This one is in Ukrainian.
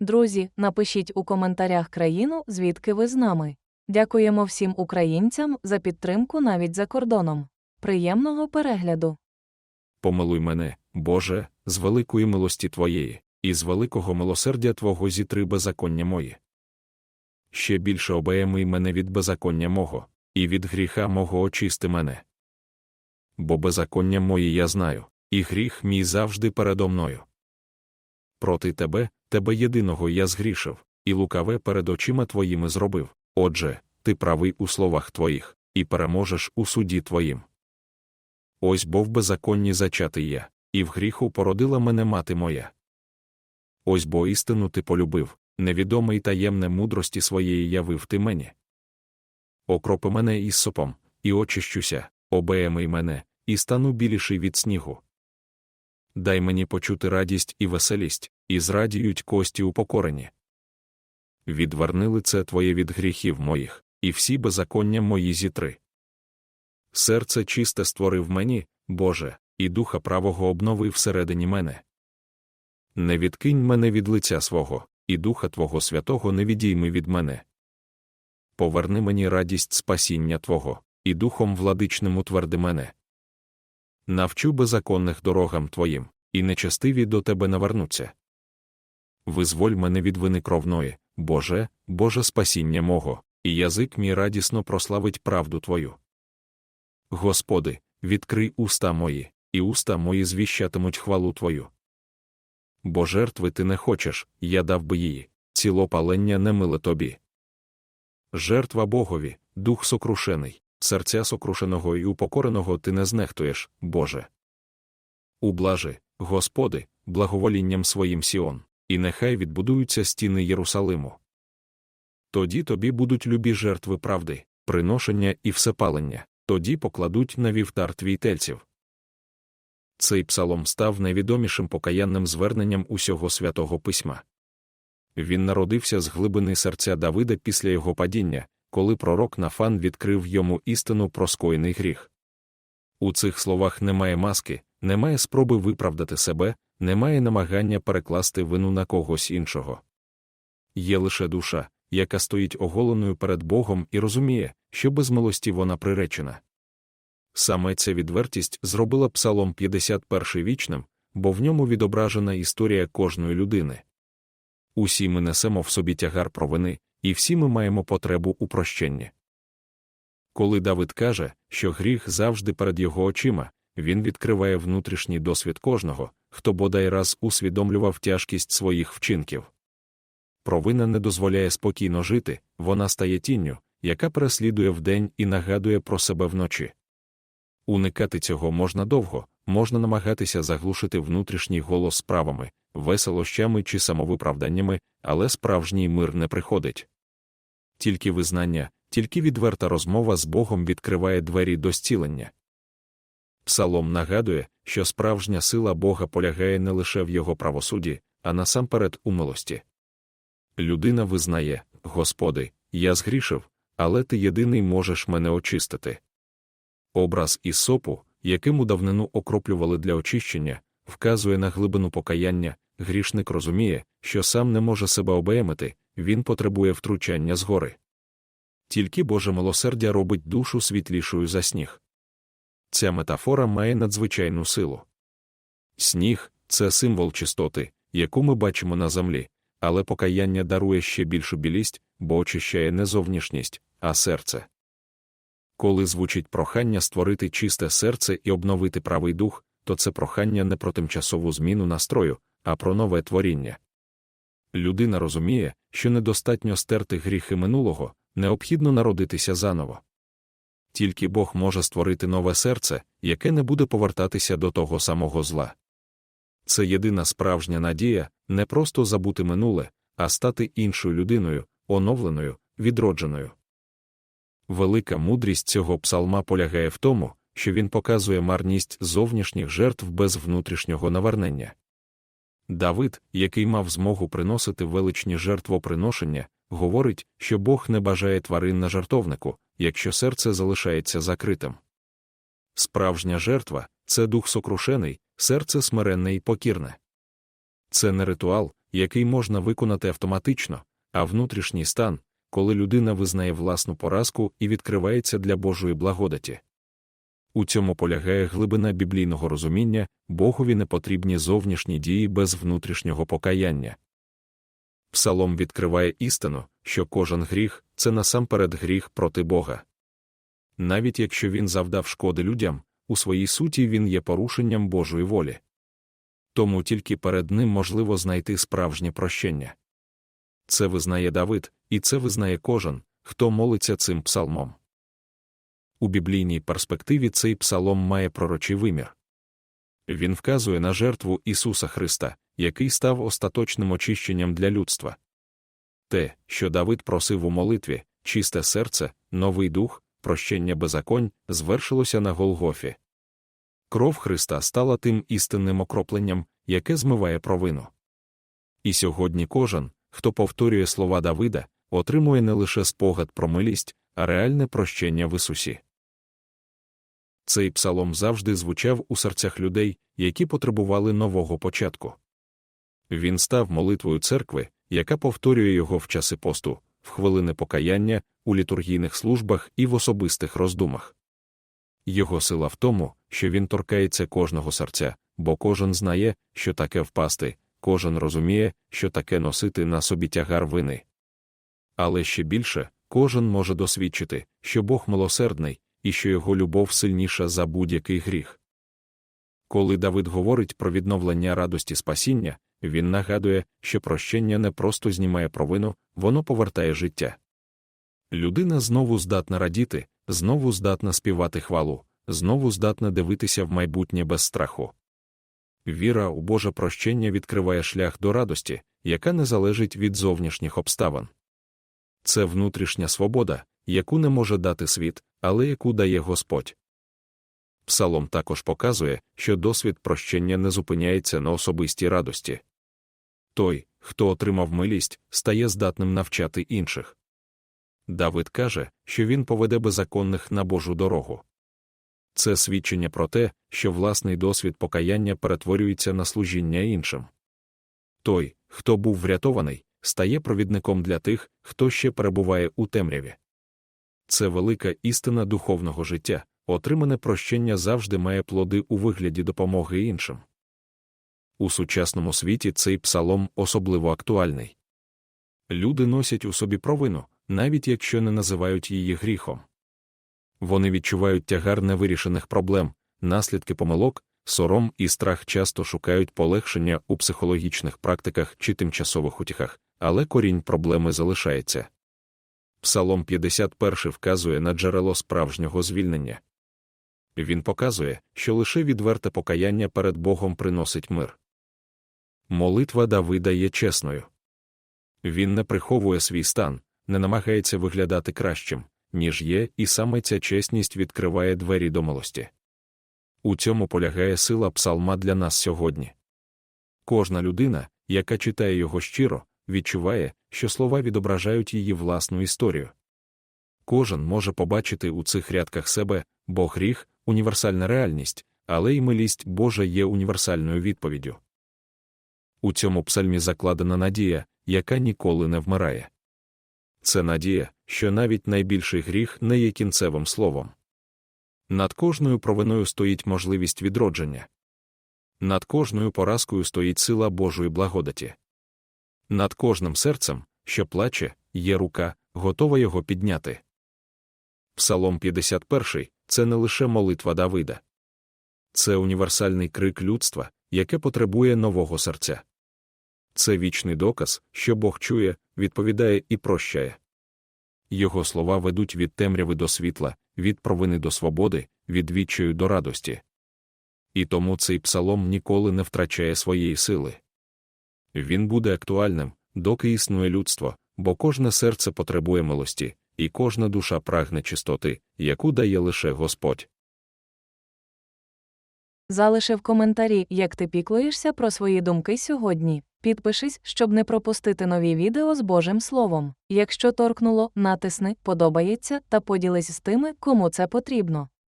Друзі, напишіть у коментарях країну, звідки ви з нами. Дякуємо всім українцям за підтримку навіть за кордоном. Приємного перегляду! Помилуй мене, Боже, з великої милості Твоєї, і з великого милосердя Твого зітри беззаконня мої. Ще більше обеємий мене від беззаконня мого, і від гріха мого очисти мене. Бо беззаконня мої я знаю, і гріх мій завжди передо мною. Проти тебе, тебе єдиного я згрішив, і лукаве перед очима твоїми зробив. Отже, ти правий у словах твоїх, і переможеш у суді твоїм. Ось бо в беззаконні зачатий я, і в гріху породила мене мати моя. Ось бо істину ти полюбив, невідоме й таємне мудрості своєї явив ти мені. Окропи мене із сопом, і очищуся, обеємий мене, і стану біліший від снігу. Дай мені почути радість і веселість, і зрадіють кості упокорені. Відверни лице твоє від гріхів моїх, і всі беззаконня мої зітри. Серце чисте створив мені, Боже, і духа правого обнови всередині мене. Не відкинь мене від лиця свого, і духа Твого святого не відійми від мене. Поверни мені радість спасіння Твого, і духом владичним утверди мене. Навчу беззаконних дорогам Твоїм, і нечестиві до Тебе навернуться. Визволь мене від вини кровної, Боже, Боже спасіння мого, і язик мій радісно прославить правду Твою. Господи, відкрий уста мої, і уста мої звіщатимуть хвалу Твою. Бо жертви ти не хочеш, я дав би її, цілопалення не миле тобі. Жертва Богові, дух сокрушений, серця сокрушеного і упокореного ти не знехтуєш, Боже. Ублажи, Господи, благоволінням своїм Сіон, і нехай відбудуються стіни Єрусалиму. Тоді тобі будуть любі жертви правди, приношення і всепалення, тоді покладуть на вівтар твій тельців. Цей псалом став найвідомішим покаянним зверненням усього святого письма. Він народився з глибини серця Давида після його падіння, коли пророк Нафан відкрив йому істину про скоєний гріх. У цих словах немає маски, немає спроби виправдати себе, немає намагання перекласти вину на когось іншого. Є лише душа, яка стоїть оголеною перед Богом і розуміє, що без милості вона приречена. Саме ця відвертість зробила Псалом 51 вічним, бо в ньому відображена історія кожної людини. Усі ми несемо в собі тягар провини, і всі ми маємо потребу у прощенні. Коли Давид каже, що гріх завжди перед його очима, він відкриває внутрішній досвід кожного, хто бодай раз усвідомлював тяжкість своїх вчинків. Провина не дозволяє спокійно жити, вона стає тінню, яка переслідує вдень і нагадує про себе вночі. Уникати цього можна довго, можна намагатися заглушити внутрішній голос справами, веселощами чи самовиправданнями, але справжній мир не приходить. Тільки визнання, тільки відверта розмова з Богом відкриває двері до зцілення. Псалом нагадує, що справжня сила Бога полягає не лише в його правосудді, а насамперед у милості. Людина визнає, Господи, я згрішив, але ти єдиний можеш мене очистити. Образ Ісопу, яким у давнину окроплювали для очищення, вказує на глибину покаяння, грішник розуміє, що сам не може себе обеємити, він потребує втручання згори. Тільки Боже милосердя робить душу світлішою за сніг. Ця метафора має надзвичайну силу. Сніг це символ чистоти, яку ми бачимо на землі, але покаяння дарує ще більшу білість, бо очищає не зовнішність, а серце. Коли звучить прохання створити чисте серце і обновити правий дух, то це прохання не про тимчасову зміну настрою, а про нове творіння. Людина розуміє, що недостатньо стерти гріхи минулого, необхідно народитися заново. Тільки Бог може створити нове серце, яке не буде повертатися до того самого зла. Це єдина справжня надія не просто забути минуле, а стати іншою людиною, оновленою, відродженою. Велика мудрість цього псалма полягає в тому, що він показує марність зовнішніх жертв без внутрішнього навернення. Давид, який мав змогу приносити величні жертвоприношення, говорить, що Бог не бажає тварин на жертовнику, якщо серце залишається закритим. Справжня жертва це дух сокрушений, серце смиренне і покірне. Це не ритуал, який можна виконати автоматично, а внутрішній стан, коли людина визнає власну поразку і відкривається для Божої благодаті. У цьому полягає глибина біблійного розуміння, Богові не потрібні зовнішні дії без внутрішнього покаяння. Псалом відкриває істину, що кожен гріх це насамперед гріх проти Бога. Навіть якщо він завдав шкоди людям, у своїй суті він є порушенням Божої волі. Тому тільки перед ним можливо знайти справжнє прощення. Це визнає Давид, і це визнає кожен, хто молиться цим псалмом. У біблійній перспективі цей псалом має пророчий вимір. Він вказує на жертву Ісуса Христа, який став остаточним очищенням для людства. Те, що Давид просив у молитві, чисте серце, новий дух, прощення беззаконь, звершилося на Голгофі. Кров Христа стала тим істинним окропленням, яке змиває провину. І сьогодні кожен, хто повторює слова Давида, отримує не лише спогад про милість, а реальне прощення в Ісусі. Цей псалом завжди звучав у серцях людей, які потребували нового початку. Він став молитвою церкви, яка повторює його в часи посту, в хвилини покаяння, у літургійних службах і в особистих роздумах. Його сила в тому, що він торкається кожного серця, бо кожен знає, що таке впасти, кожен розуміє, що таке носити на собі тягар вини. Але ще більше, кожен може досвідчити, що Бог милосердний і що його любов сильніша за будь-який гріх. Коли Давид говорить про відновлення радості спасіння, він нагадує, що прощення не просто знімає провину, воно повертає життя. Людина знову здатна радіти, знову здатна співати хвалу, знову здатна дивитися в майбутнє без страху. Віра у Боже прощення відкриває шлях до радості, яка не залежить від зовнішніх обставин. Це внутрішня свобода, яку не може дати світ, але яку дає Господь. Псалом також показує, що досвід прощення не зупиняється на особистій радості. Той, хто отримав милість, стає здатним навчати інших. Давид каже, що він поведе беззаконних на Божу дорогу. Це свідчення про те, що власний досвід покаяння перетворюється на служіння іншим. Той, хто був врятований, стає провідником для тих, хто ще перебуває у темряві. Це велика істина духовного життя, отримане прощення завжди має плоди у вигляді допомоги іншим. У сучасному світі цей псалом особливо актуальний. Люди носять у собі провину, навіть якщо не називають її гріхом. Вони відчувають тягар невирішених проблем, наслідки помилок, сором і страх часто шукають полегшення у психологічних практиках чи тимчасових утіхах, але корінь проблеми залишається. Псалом 51 вказує на джерело справжнього звільнення. Він показує, що лише відверте покаяння перед Богом приносить мир. Молитва Давида є чесною. Він не приховує свій стан, не намагається виглядати кращим, ніж є, і саме ця чесність відкриває двері до милості. У цьому полягає сила псалма для нас сьогодні. Кожна людина, яка читає його щиро, відчуває, що слова відображають її власну історію. Кожен може побачити у цих рядках себе, бо гріх універсальна реальність, але й милість Божа є універсальною відповіддю. У цьому псальмі закладена надія, яка ніколи не вмирає. Це надія, що навіть найбільший гріх не є кінцевим словом. Над кожною провиною стоїть можливість відродження. Над кожною поразкою стоїть сила Божої благодаті. Над кожним серцем, що плаче, є рука, готова його підняти. Псалом 51 це не лише молитва Давида. Це універсальний крик людства, яке потребує нового серця. Це вічний доказ, що Бог чує, відповідає і прощає. Його слова ведуть від темряви до світла, від провини до свободи, від відчаю до радості. І тому цей псалом ніколи не втрачає своєї сили. Він буде актуальним, доки існує людство, бо кожне серце потребує милості, і кожна душа прагне чистоти, яку дає лише Господь. Залиши в коментарі, як ти піклуєшся про свої думки сьогодні. Підпишись, щоб не пропустити нові відео з Божим Словом. Якщо торкнуло, натисни Подобається та поділись з тими, кому це потрібно.